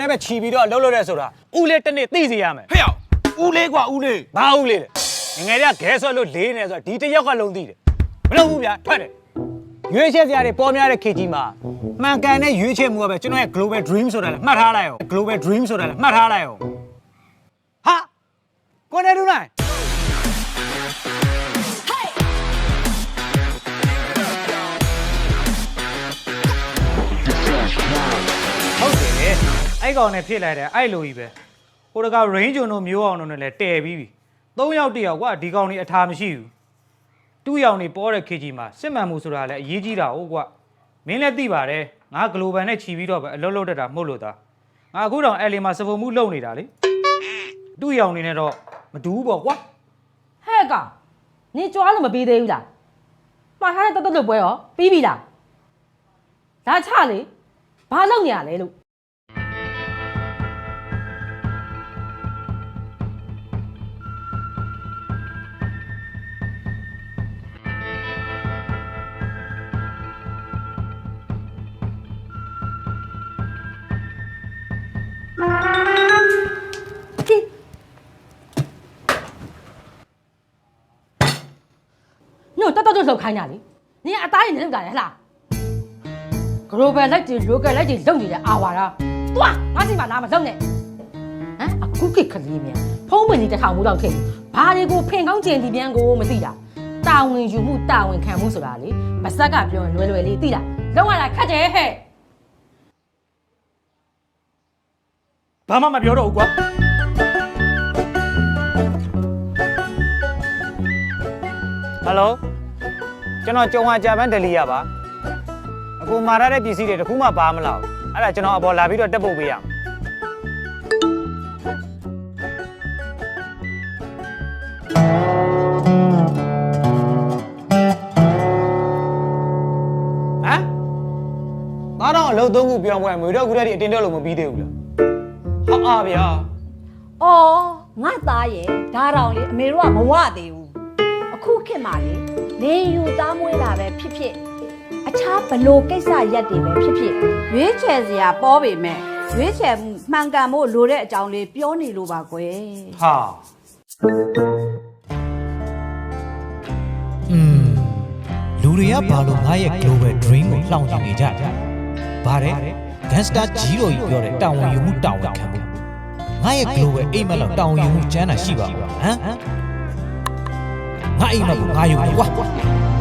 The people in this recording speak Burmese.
နဲ့ပဲခြီပြီးတော့လှုပ်လှုပ်ရဲဆိုတာဦးလေးတစ်နေ့သိစီရမယ်ဟဲ့ရောက်ဦးလေးကွာဦးလေးဘာဦးလေးလဲငယ်ငယ်တည်းကဂဲဆွဲလို့လေးနေဆိုတော့ဒီတစ်ယောက်ကလုံးသိတယ်မလုပ်ဘူးဗျာထွက်တယ်ရွေးချယ်စရာတွေပေါ်များတဲ့ခေတ်ကြီးမှာမှန်ကန်တဲ့ရွေးချယ်မှုကပဲကျွန်တော်ရဲ့ global dream ဆိုတာလေမှတ်ထားလိုက်အောင် global dream ဆိုတာလေမှတ်ထားလိုက်အောင်ဟာကိုနေလူနိုင် အဲ့ကောင်နဲ့ဖြစ်လိုက်တယ်အဲ့လိုကြီးပဲဟိုတက range ဂျွန်တို့မျိုးအောင်တို့နဲ့လည်းတည်ပြီးပြီ၃ယောက်တစ်ယောက်ကွာဒီကောင်นี่အထာမရှိဘူးတူးရောင်နေပေါ်တဲ့ခေတ်ကြီးမှာစစ်မှန်မှုဆိုတာလည်းအရေးကြီးတာဟုတ်ကွာမင်းလည်းသိပါတယ်ငါ global နဲ့ခြီးပြီးတော့ပဲအလုပ်လုပ်တတ်တာမဟုတ်လို့သားငါအခုတော့အဲ့လီမှာစပုံမှုလုပ်နေတာလေတူးရောင်နေနဲ့တော့မတူဘူးပေါ့ကွာဟဲ့ကောင်နင်ကြွားလို့မပြီးသေးဘူးလားမှားထားတဲ့တတ်တတ်လို့ပွဲရောပြီးပြီလားဒါချလေဘာလုပ်နေရလဲလို့ ညို့တက်တက်တော့လောက်ခိုင်းတာလေနင်အသားရင်လောက်တာလေဟလား global လိုက်တွေ local လိုက်တွေလုံနေတဲ့အာဝါဒတွားငါစီမှာလာမလုံနဲ့ဟမ်အခုကိကလေးမြန်ဖုံးပင်ကြီးတစ်ထောင်မှုတော့ထည့်ဘာတွေကိုဖင်ကောင်းကျင်ဒီပြန်ကိုမသိတာတာဝန်ယူမှုတာဝန်ခံမှုဆိုတာလေမဆက်ကပြောရင်လွယ်လွယ်လေးသိတာလုံရတာခက်တယ်ဟဲ့ဘာမှမပြောတော့ဘူးကွာ ယ်လိုကျွန်တော်ကြုံဟာဂျပန်ဒလီရပါအခုမှာရတဲ့ပစ္စည်းတွေတခုမှပါမလားအဲ့ဒါကျွန်တော်အပေါ်လာပြီးတော့တက်ပုတ်ပေးရအောင်ဟမ်သားတော့အလုပ်သုံးခုပြောင်းပွဲမွေတော့ခုတည်းအတင်းတော့လို့မပြီးသေးဘူးလားဟာအားဗျာ။အော်ငါသားရဲ့ဒါတောင်လေအမေတို့ကမဝသေးဘူး။ အခုခေတ်မှာလေနေယူသားမွေးတာပဲဖြစ်ဖြစ်အခြားဘလို့ကိစ္စရက်တွေပဲဖြစ်ဖြစ်ရွေးချယ်စရာပေါ်ပေမဲ့ရွေးချယ်မှုမှန်ကန်ဖို့လိုတဲ့အကြောင်းလေးပြောနေလို့ပါကွယ်ဟာอืมလူတွေကဘာလို့ငါရဲ့ global dream ကိုလှောင်ချင်နေကြတယ်။ဘာလဲ gangster ကြီးတော်ကြီးပြောတဲ့တာဝန်ယူမှုတာဝန်ခံမှုငါရဲ့ global အိမ်မက်လောက်တာဝန်ယူမှုကျမ်းတာရှိပါဘူးဟမ် ငါအိမ်